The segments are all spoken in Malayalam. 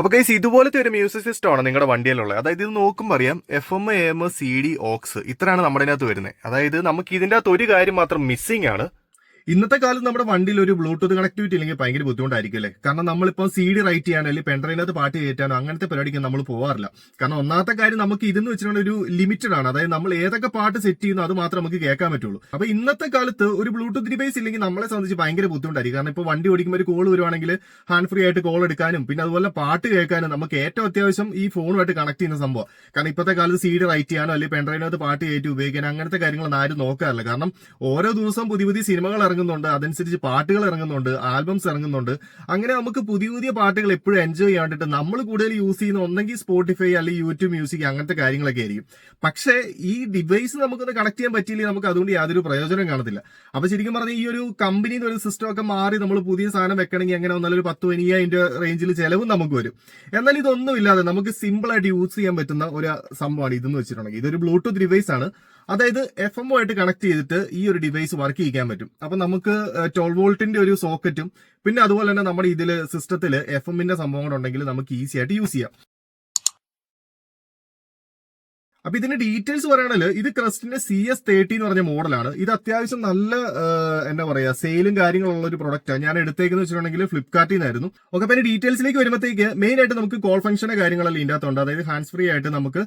അപ്പൊ കൈസ് ഇതുപോലത്തെ ഒരു മ്യൂസിക് സിസ്റ്റം ആണ് നിങ്ങളുടെ വണ്ടിയിലുള്ളത്. അതായത് ഇത് നോക്കുമ്പോൾ അറിയാം F M A M C D aux ഇത്രയാണ് നമ്മുടെ അതിനകത്ത് വരുന്നത് അതായത് നമുക്ക് ഇതിന്റെ അകത്ത് ഒരു കാര്യം മാത്രം മിസ്സിംഗ് ആണ്. ഇന്നത്തെ കാലത്ത് നമ്മുടെ വണ്ടിയിൽ ഒരു ബ്ലൂടൂത്ത് കണക്ടിവിറ്റി ഇല്ലെങ്കിൽ ഭയങ്കര ബുദ്ധിമുട്ടായിരിക്കും അല്ലേ? കാരണം നമ്മളിപ്പോൾ സി ഡി റൈറ്റ് ചെയ്യാനോ അല്ലെങ്കിൽ പെൻഡ്രൈനകത്ത് പാട്ട് കയറ്റാനോ അങ്ങനത്തെ പരിപാടിക്ക് നമ്മൾ പോകാറില്ല കാരണം ഒന്നാമത്തെ കാര്യം നമുക്ക് ഇതെന്ന് വെച്ചിട്ടുണ്ടെങ്കിൽ ഒരു ലിമിറ്റഡ് ആണ്. അതായത് നമ്മൾ ഏതൊക്കെ പാട്ട് സെറ്റ് ചെയ്യുന്നു അത് മാത്രം നമുക്ക് കേൾക്കാൻ പറ്റുള്ളൂ. അപ്പൊ ഇന്നത്തെ കാലത്ത് ഒരു ബ്ലൂടൂത്ത് ഡിവൈസ് ഇല്ലെങ്കിൽ നമ്മളെ സംബന്ധിച്ച് ഭയങ്കര ബുദ്ധിമുട്ടായിരിക്കും. കാരണം ഇപ്പോൾ വണ്ടി ഓടിക്കുമ്പോൾ ഒരു കോൾ വരുവാണെങ്കിൽ ഹാൻഡ് ഫ്രീ ആയിട്ട് കോൾ എടുക്കാനും പിന്നെ അതുപോലെ പാട്ട് കേൾക്കാനും നമുക്ക് ഏറ്റവും അത്യാവശ്യം ഈ ഫോണുമായിട്ട് കണക്ട് ചെയ്യുന്ന സംഭവം. കാരണം ഇപ്പോഴത്തെ കാലത്ത് സി ഡി റൈറ്റ് ചെയ്യാനോ അല്ലെങ്കിൽ പെൻഡ്രൈനകത്ത് പാട്ട് കയറ്റി ഉപയോഗിക്കാനോ അങ്ങനത്തെ കാര്യങ്ങളൊന്നും ആരും നോക്കാറില്ല. കാരണം ഓരോ ദിവസം പുതിയ പുതിയ സിനിമകൾ ഇറങ്ങുന്നുണ്ട് അതനുസരിച്ച് പാട്ടുകൾ ഇറങ്ങുന്നുണ്ട് ആൽബംസ് ഇറങ്ങുന്നുണ്ട്. അങ്ങനെ നമുക്ക് പുതിയ പുതിയ പാട്ടുകൾ എപ്പോഴും എൻജോയ് ചെയ്യാൻ വേണ്ടിയിട്ട് നമ്മൾ കൂടുതൽ യൂസ് ചെയ്യുന്ന ഒന്നെങ്കിൽ സ്പോട്ടിഫൈ അല്ലെങ്കിൽ യൂട്യൂബ് മ്യൂസിക് അങ്ങനത്തെ കാര്യങ്ങളൊക്കെ ആയിരിക്കും. പക്ഷേ ഈ ഡിവൈസ് നമുക്കൊന്ന് കണക്ട് ചെയ്യാൻ പറ്റിയില്ലെങ്കിൽ നമുക്ക് അതുകൊണ്ട് യാതൊരു പ്രയോജനം കാണത്തില്ല. അപ്പൊ ശരിക്കും പറഞ്ഞാൽ ഈ ഒരു കമ്പനിയിൽ ഒരു സിസ്റ്റം ഒക്കെ മാറി നമ്മൾ പുതിയ സാധനം വെക്കണമെങ്കിൽ അങ്ങനെ വന്നാലും ഒരു പത്ത് പതിനയ്യായിരം റേഞ്ചിൽ ചിലവും നമുക്ക് വരും. എന്നാൽ ഇതൊന്നും ഇല്ലാതെ നമുക്ക് സിമ്പിൾ ആയിട്ട് യൂസ് ചെയ്യാൻ പറ്റുന്ന ഒരു സംഭവമാണ് ഇതെന്ന് വെച്ചിട്ടുണ്ടെങ്കിൽ. ഇതൊരു ബ്ലൂടൂത്ത് ഡിവൈസ് ആണ്. അതായത് എഫ് എം ആയിട്ട് കണക്ട് ചെയ്തിട്ട് ഈ ഒരു ഡിവൈസ് വർക്ക് ചെയ്യിക്കാൻ പറ്റും. അപ്പൊ നമുക്ക് ട്വൽവ് വോൾട്ടിന്റെ ഒരു സോക്കറ്റും പിന്നെ അതുപോലെ തന്നെ നമ്മുടെ ഇതിൽ സിസ്റ്റത്തിൽ എഫ് എമ്മിന്റെ സംഭവങ്ങളുണ്ടെങ്കിൽ നമുക്ക് ഈസി ആയിട്ട് യൂസ് ചെയ്യാം. അപ്പൊ ഇതിന്റെ ഡീറ്റെയിൽസ് പറയുകയാണെങ്കിൽ ഇത് ക്രസ്റ്റിന്റെ സി എസ് തേർട്ടി എന്ന് പറഞ്ഞ മോഡലാണ്. ഇത് അത്യാവശ്യം നല്ല എന്താ പറയാ സെയിലും കാര്യങ്ങളുള്ള ഒരു പ്രൊഡക്റ്റാണ് ഞാൻ എടുത്തേക്കെന്ന് വെച്ചിട്ടുണ്ടെങ്കിൽ ഫ്ലിപ്കാർട്ടിൽ നിന്നായിരുന്നു ഓക്കെ അപ്പൊ ഡീറ്റെയിൽസിലേക്ക് വരുമ്പോഴത്തേക്ക് മെയിൻ ആയിട്ട് നമുക്ക് കോൾ ഫംഗ്ഷന്റെ കാര്യങ്ങളെല്ലാം ഇതിന്റെ അകത്തുണ്ട്. അതായത് ഹാൻഡ്സ് ഫ്രീ ആയിട്ട് നമുക്ക്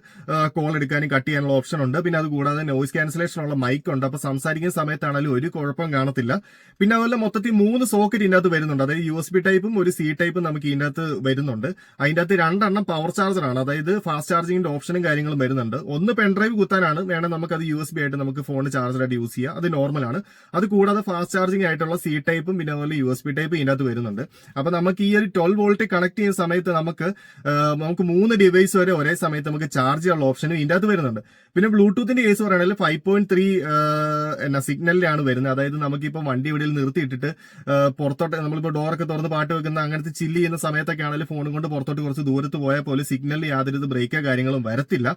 കോൾ എടുക്കാനും കട്ട് ചെയ്യാനുള്ള ഓപ്ഷൻ ഉണ്ട്. പിന്നെ അത് കൂടാതെ നോയിസ് ക്യാൻസലേഷൻ ഉള്ള മൈക്ക് ഉണ്ട്. അപ്പൊ സംസാരിക്കുന്ന സമയത്താണെങ്കിലും ഒരു കുഴപ്പം കാണത്തില്ല. പിന്നെ അതുപോലെ മൊത്തത്തിൽ മൂന്ന് സോക്കറ്റ് ഇതിനകത്ത് വരുന്നുണ്ട്. അതായത് യു എസ് ബി ടൈപ്പും ഒരു സി ടൈപ്പും നമുക്ക് ഇതിനകത്ത് വരുന്നുണ്ട്. അതിന്റെ അകത്ത് രണ്ടെണ്ണം പവർ ചാർജറാണ് അതായത് ഫാസ്റ്റ് ചാർജിങ്ങിന്റെ ഓപ്ഷനും കാര്യങ്ങളും വരുന്നുണ്ട്. ഒന്ന് പെൻഡ്രൈവ് കുത്താനാണ്. വേണം നമുക്ക് അത് യു എസ് ബി ആയിട്ട് നമുക്ക് ഫോൺ ചാർജറായിട്ട് യൂസ് ചെയ്യാം. അത് നോർമലാണ് അത് കൂടാതെ ഫാസ്റ്റ് ചാർജിംഗ് ആയിട്ടുള്ള സി ടൈപ്പും പിന്നെ അതുപോലെ യു എസ് ബി ടൈപ്പ് ഇതിനകത്ത് വരുന്നുണ്ട്. അപ്പൊ നമുക്ക് ഈ ഒരു ട്വൽവ് വോൾട്ട് കണക്ട് ചെയ്യുന്ന സമയത്ത് നമുക്ക് നമുക്ക് മൂന്ന് ഡിവൈസ് വരെ ഒരേ സമയത്ത് നമുക്ക് ചാർജ് ചെയ്യാനുള്ള ഓപ്ഷനും ഇതിന്റെ അകത്ത് വരുന്നുണ്ട്. പിന്നെ ബ്ലൂടൂത്തിന്റെ കേസ് പറയുകയാണെങ്കിൽ ഫൈവ് പോയിന്റ് ത്രീ എന്നാ സിഗ്നലിലാണ് വരുന്നത്. അതായത് നമുക്കിപ്പോൾ വണ്ടി ഇവിടെ നിർത്തിയിട്ടിട്ട് പുറത്തോട്ട് നമ്മളിപ്പോൾ ഡോറൊക്കെ തുറന്ന് പാട്ട് വെക്കുന്ന അങ്ങനത്തെ ചില്ല് ചെയ്യുന്ന സമയത്തൊക്കെ ആണെങ്കിൽ ഫോണും കൊണ്ട് പുറത്തോട്ട് കുറച്ച് ദൂരത്ത് പോയാൽ പോലും സിഗ്നലിൽ യാതൊരു ബ്രേക്കോ കാര്യങ്ങളും വരത്തില്ല.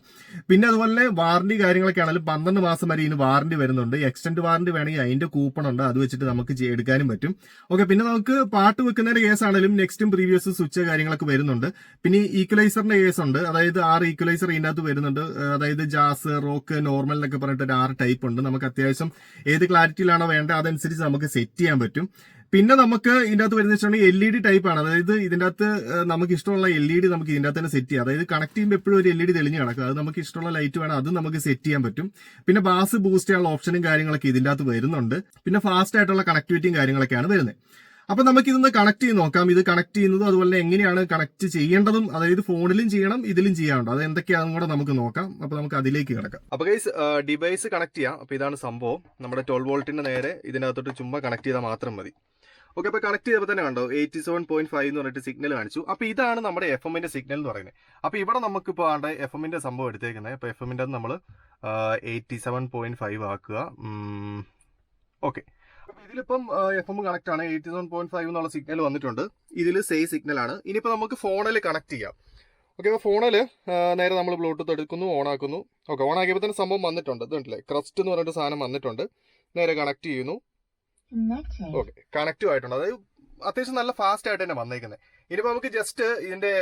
പിന്നെ അതുപോലെ വാറണ്ടി കാര്യങ്ങളൊക്കെ ആണെങ്കിലും പന്ത്രണ്ട് മാസം വരെ ഇതിന് വാറണ്ടി വരുന്നുണ്ട്. എക്സ്റ്റൻഡ് വാറണ്ടി വേണമെങ്കിൽ അതിന്റെ കൂപ്പൺ ഉണ്ട്. അത് വെച്ചിട്ട് നമുക്ക് എടുക്കാനും പറ്റും. ഓക്കെ പിന്നെ നമുക്ക് പാട്ട് വെക്കുന്നതിന്റെ കേസ് ആണെങ്കിലും നെക്സ്റ്റും പ്രീവിയസ് സ്വിച്ച് കാര്യങ്ങളൊക്കെ വരുന്നുണ്ട്. പിന്നെ ഈക്വലൈസറിന്റെ കേസ് ഉണ്ട്. അതായത് ആറ് ഈക്വലൈസർ ഇതിനകത്ത് വരുന്നുണ്ട്. അതായത് ജാസ് റോക്ക് നോർമൽ എന്നൊക്കെ പറഞ്ഞിട്ട് ഒരു ആറ് ടൈപ്പ് ഉണ്ട്. നമുക്ക് അത്യാവശ്യം ഏത് ക്ലാരിറ്റിയിലാണോ വേണ്ടത് അതനുസരിച്ച് നമുക്ക് സെറ്റ് ചെയ്യാൻ പറ്റും. പിന്നെ നമുക്ക് ഇതിന്റെ അകത്ത് വരുന്ന വെച്ചിട്ടുണ്ടെങ്കിൽ എൽ ഇ ഡി ടൈപ്പ് ആണ്. അതായത് ഇതിന്റെ അകത്ത് നമുക്ക് ഇഷ്ടമുള്ള എൽ ഇ ഡി നമുക്ക് ഇതിന്റെ അകത്ത് തന്നെ സെറ്റ് ചെയ്യാം. അതായത് കണക്ട് ചെയ്യുമ്പോൾ എപ്പോഴും ഒരു എൽ ഇ ഡി തെളിഞ്ഞ് കിടക്കും. അത് നമുക്ക് ഇഷ്ടമുള്ള ലൈറ്റ് വേണം അത് നമുക്ക് സെറ്റ് ചെയ്യാൻ പറ്റും. പിന്നെ ബാസ് ബൂസ്റ്റ് ചെയ്യാനുള്ള ഓപ്ഷനും കാര്യങ്ങളൊക്കെ ഇതിന്റെ അകത്ത് വരുന്നുണ്ട്. പിന്നെ ഫാസ്റ്റ് ആയിട്ടുള്ള കണക്ടിവിറ്റിയും കാര്യങ്ങളൊക്കെയാണ് വരുന്നത്. അപ്പൊ നമുക്ക് ഇതൊന്ന് കണക്ട് ചെയ്ത് നോക്കാം. ഇത് കണക്ട് ചെയ്യുന്നതും അതുപോലെ തന്നെ എങ്ങനെയാണ് കണക്ട് ചെയ്യേണ്ടതും അതായത് ഫോണിലും ചെയ്യണം ഇതിലും ചെയ്യാനുണ്ട്? അത് എന്തൊക്കെയാണെന്നും കൂടെ നമുക്ക് നോക്കാം. അപ്പൊ നമുക്ക് അതിലേക്ക് കിടക്കാം. അപ്പൊ ഗൈസ് ഡിവൈസ് കണക്ട് ചെയ്യാം. അപ്പൊ ഇതാണ് സംഭവം. നമ്മുടെ ട്വൽവ് വോൾട്ടിന്റെ നേരെ ഇതിനകത്തോട്ട് ചുമ്മാ കണക്ട് ചെയ്താൽ മാത്രം മതി. ഓക്കെ അപ്പൊ കണക്ട് ചെയ്തപ്പോൾ തന്നെ കണ്ടോ? എയ്റ്റി സെവൻ പോയിന്റ് ഫൈവ് എന്ന് പറഞ്ഞിട്ട് സിഗ്നൽ കാണിച്ചു. അപ്പൊ ഇതാണ് നമ്മുടെ എഫ് എമ്മിന്റെ സിഗ്നൽ എന്ന് പറയുന്നത്. അപ്പൊ ഇവിടെ നമുക്ക് ഇപ്പോൾ ആണ്ട് എഫ് എമ്മിന്റെ സംഭവം എടുത്തേക്കുന്നത് അപ്പൊ എഫ് എമ്മിന്റെ നമ്മൾ എയ്റ്റി സെവൻ പോയിന്റ് ഫൈവ് ആക്കുക. ഓക്കെ. അപ്പൊ ഇതിലിപ്പം എഫ് എം കണക്ട് ആണ്. എയ്റ്റി സെവൻ പോയിന്റ് ഫൈവ് എന്നുള്ള സിഗ്നൽ വന്നിട്ടുണ്ട്. ഇതിൽ സേ സിഗ്നൽ ആണ്. ഇനിയിപ്പോൾ നമുക്ക് ഫോണിൽ കണക്ട് ചെയ്യാം. ഓക്കെ അപ്പോൾ ഫോണിൽ നേരെ നമ്മൾ ബ്ലൂടൂത്ത് എടുക്കുന്നു ഓൺ ആക്കുന്നു. ഓക്കെ ഓൺ ആക്കിയപ്പോൾ തന്നെ സംഭവം വന്നിട്ടുണ്ട്. ഇതുണ്ടല്ലേ ക്രസ്റ്റ് എന്ന് പറഞ്ഞിട്ട് സാധനം വന്നിട്ടുണ്ട്. നേരെ കണക്ട് ചെയ്യുന്നു. ഓക്കെ കണക്റ്റീവ് ആയിട്ടുണ്ട്. അതായത് അത്യാവശ്യം നല്ല ഫാസ്റ്റ് ആയിട്ട് തന്നെ വന്നേക്കുന്നത് ഇനിയിപ്പോൾ നമുക്ക് ജസ്റ്റ് ഇതിന്റെ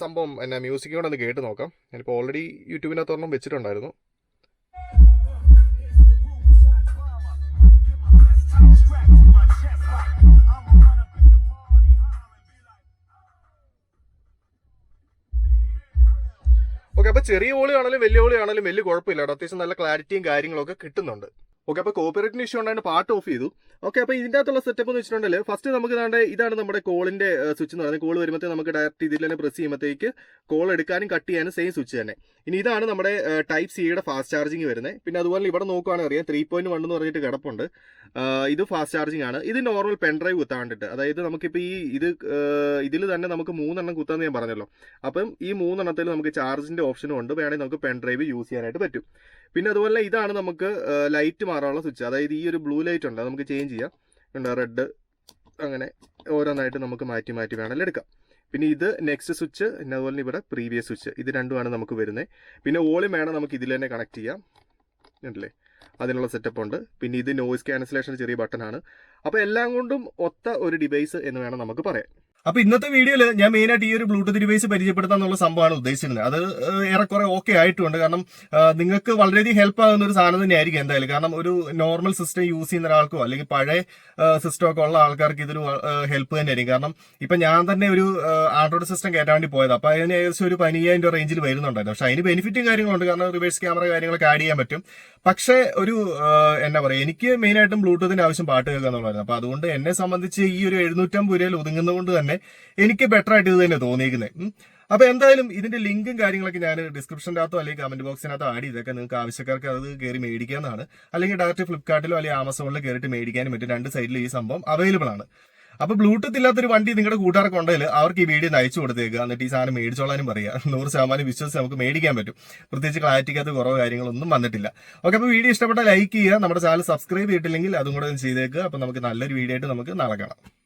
സംഭവം എന്നാ മ്യൂസിക് കൂടെ ഒന്ന് കേട്ട് നോക്കാം. ഞാനിപ്പോൾ ഓൾറെഡി യൂട്യൂബിനകത്ത് ഒരെണ്ണം വെച്ചിട്ടുണ്ടായിരുന്നു. ഓക്കെ അപ്പൊ ചെറിയ ഓളി ആണെങ്കിലും വലിയ ഓളി ആണെങ്കിലും വലിയ കുഴപ്പമില്ല അത്യാവശ്യം നല്ല ക്ലാരിറ്റിയും കാര്യങ്ങളൊക്കെ കിട്ടുന്നുണ്ട്. ഓക്കെ അപ്പോൾ കോപ്പറേറ്റിന് ഇഷ്യൂ ഉണ്ടായിട്ട് പാർട്ട് ഓഫ് ചെയ്തു. ഓക്കെ അപ്പോൾ ഇതിന്റെ അകത്തുള്ള സെറ്റപ്പ് എന്ന് വെച്ചിട്ടുണ്ടെങ്കിൽ ഫസ്റ്റ് നമുക്ക് ഇതാണ്ട് ഇതാണ് നമ്മുടെ കോളിന്റെ സ്വിച്ച് എന്ന് പറയുന്നത്. കോൾ വരുമ്പോൾ നമുക്ക് ഡയറക്റ്റ് ഇതിൽ തന്നെ പ്രസ് ചെയ്യുമ്പോഴത്തേക്ക് കോൾ എടുക്കാനും കട്ട് ചെയ്യാനും സെയിം സ്വിച്ച് തന്നെ. ഇനി ഇതാണ് നമ്മുടെ ടൈപ്പ് സിയുടെ ഫാസ്റ്റ് ചാർജിങ് വരുന്നത്. പിന്നെ അതുപോലെ ഇവിടെ നോക്കുകയാണെങ്കിൽ അറിയാം ത്രീ പോയിന്റ് വൺ എന്ന് പറഞ്ഞിട്ട് കിടപ്പുണ്ട്. ഇത് ഫാസ്റ്റ് ചാർജിങ് ആണ്. ഇത് നോർമൽ പെൻഡ്രൈവ് കുത്താൻ കുത്താണ്ടിട്ട്. അതായത് നമുക്കിപ്പോൾ ഈ ഇത് ഇതിൽ തന്നെ നമുക്ക് മൂന്നെണ്ണം കുത്താന്ന് ഞാൻ പറഞ്ഞല്ലോ. അപ്പം ഈ മൂന്നെണ്ണത്തിൽ നമുക്ക് ചാർജിന്റെ ഓപ്ഷനും ഉണ്ട്. വേണമെങ്കിൽ നമുക്ക് പെൻ ഡ്രൈവ് യൂസ് ചെയ്യാനായിട്ട് പറ്റും. പിന്നെ അതുപോലെ ഇതാണ് നമുക്ക് ലൈറ്റ് മാറാനുള്ള സ്വിച്ച് അതായത് ഈ ഒരു ബ്ലൂ ലൈറ്റ് ഉണ്ട് നമുക്ക് ചേഞ്ച് ചെയ്യാം. ഉണ്ട് റെഡ് അങ്ങനെ ഓരോന്നായിട്ട് നമുക്ക് മാറ്റി മാറ്റി വേണമെങ്കിൽ എടുക്കാം. പിന്നെ ഇത് നെക്സ്റ്റ് സ്വിച്ച് പിന്നെ അതുപോലെ ഇവിടെ പ്രീവിയസ് സ്വിച്ച് ഇത് രണ്ടുമാണ് നമുക്ക് വരുന്നത് പിന്നെ വോളിയം വേണം നമുക്ക് ഇതിൽ തന്നെ കണക്ട് ചെയ്യാം. ഉണ്ടല്ലേ അതിനുള്ള സെറ്റപ്പ് ഉണ്ട്. പിന്നെ ഇത് നോയിസ് ക്യാൻസലേഷൻ ചെറിയ ബട്ടൺ ആണ്. അപ്പോൾ എല്ലാം കൊണ്ടും ഒത്ത ഒരു ഡിവൈസ് എന്ന് വേണം നമുക്ക് പറയാം അപ്പൊ ഇന്നത്തെ വീഡിയോയിൽ ഞാൻ മെയിനായിട്ട് ഈ ഒരു ബ്ലൂടൂത്ത് ഡിവൈസ് പരിചയപ്പെടുത്താന്നുള്ള സംഭവമാണ് ഉദ്ദേശിക്കുന്നത്. അത് ഏറെക്കുറെ ഓക്കെ ആയിട്ടുണ്ട്. കാരണം നിങ്ങൾക്ക് വളരെയധികം ഹെൽപ്പ് ആകുന്ന ഒരു സാധനം തന്നെയായിരിക്കും എന്തായാലും. കാരണം ഒരു നോർമൽ സിസ്റ്റം യൂസ് ചെയ്യുന്ന ഒരാൾക്കോ അല്ലെങ്കിൽ പഴയ സിസ്റ്റം ഒക്കെ ഉള്ള ആൾക്കാർക്ക് ഇതൊരു ഹെൽപ്പ് തന്നെയായിരിക്കും. കാരണം ഇപ്പൊ ഞാൻ തന്നെ ഒരു ആൻഡ്രോയിഡ് സിസ്റ്റം കയറ്റാൻ വേണ്ടി പോയത്. അപ്പൊ അതിന് ഏകദേശം ഒരു പതിനയ്യായിരം രൂപ റേഞ്ചിൽ വരുന്നുണ്ടായിരുന്നു. പക്ഷെ അതിന് ബെനിഫിറ്റും കാര്യങ്ങളുണ്ട്. കാരണം റിവേഴ്സ് ക്യാമറ കാര്യങ്ങളൊക്കെ ആഡ് ചെയ്യാൻ പറ്റും. പക്ഷേ ഒരു എന്നാ പറയുക എനിക്ക് മെയിൻ ആയിട്ടും ബ്ലൂടൂത്തിന്റെ ആവശ്യം പാട്ട് കേൾക്കുക എന്നുള്ളതായിരുന്നു അപ്പൊ അതുകൊണ്ട് എന്നെ സംബന്ധിച്ച് ഈ ഒരു എഴുന്നൂറ്റമ്പത് രൂപയിൽ ഒതുങ്ങുന്നതുകൊണ്ട് തന്നെ എനിക്ക് ബെറ്റർ ആയിട്ട് ഇത് തന്നെ തോന്നിയിരിക്കുന്നത് അപ്പൊ എന്തായാലും ഇതിന്റെ ലിങ്കും കാര്യങ്ങളൊക്കെ ഞാൻ ഡിസ്ക്രിപ്ഷന്റെ അകത്തോ അല്ലെങ്കിൽ കമന്റ് ബോക്സിനകത്തോ ആഡ് ചെയ്തൊക്കെ. നിങ്ങൾക്ക് ആവശ്യക്കാർക്ക് അത് കയറി മേടിക്കാവുന്നതാണ്. അല്ലെങ്കിൽ ഡയറക്റ്റ് ഫ്ലിപ്കാർട്ടിലോ അല്ലെങ്കിൽ ആമസോണിലോ കയറിയിട്ട് മേടിക്കാനും പറ്റും. രണ്ട് സൈഡിലും ഈ സംഭവം അവൈലബിൾ ആണ്. അപ്പൊ ബ്ലൂടൂത്ത് ഇല്ലാത്തൊരു വണ്ടി നിങ്ങളുടെ കൂട്ടുകാർക്ക് ഉണ്ടെങ്കിൽ അവർക്ക് ഈ വീഡിയോ അയച്ചു കൊടുത്തേക്കുക എന്നിട്ട് ഈ സാധനം മേടിച്ചോളാനും പറയുക നൂറ് ശതമാനം വിശ്വസിച്ച് നമുക്ക് മേടിക്കാൻ പറ്റും. പ്രത്യേകിച്ച് ക്ലാരിറ്റിക്കകത്ത് കുറവ് കാര്യങ്ങളൊന്നും വന്നിട്ടില്ല. ഓക്കെ അപ്പൊ വീഡിയോ ഇഷ്ടപ്പെട്ടാൽ ലൈക്ക് ചെയ്യുക. നമ്മുടെ ചാനൽ സബ്സ്ക്രൈബ് ചെയ്തിട്ടില്ലെങ്കിൽ അതും കൂടെ ചെയ്തേക്കുക അപ്പൊ നമുക്ക് നല്ലൊരു വീഡിയോ ആയിട്ട് നമുക്ക് നടക്കണം കാണാം.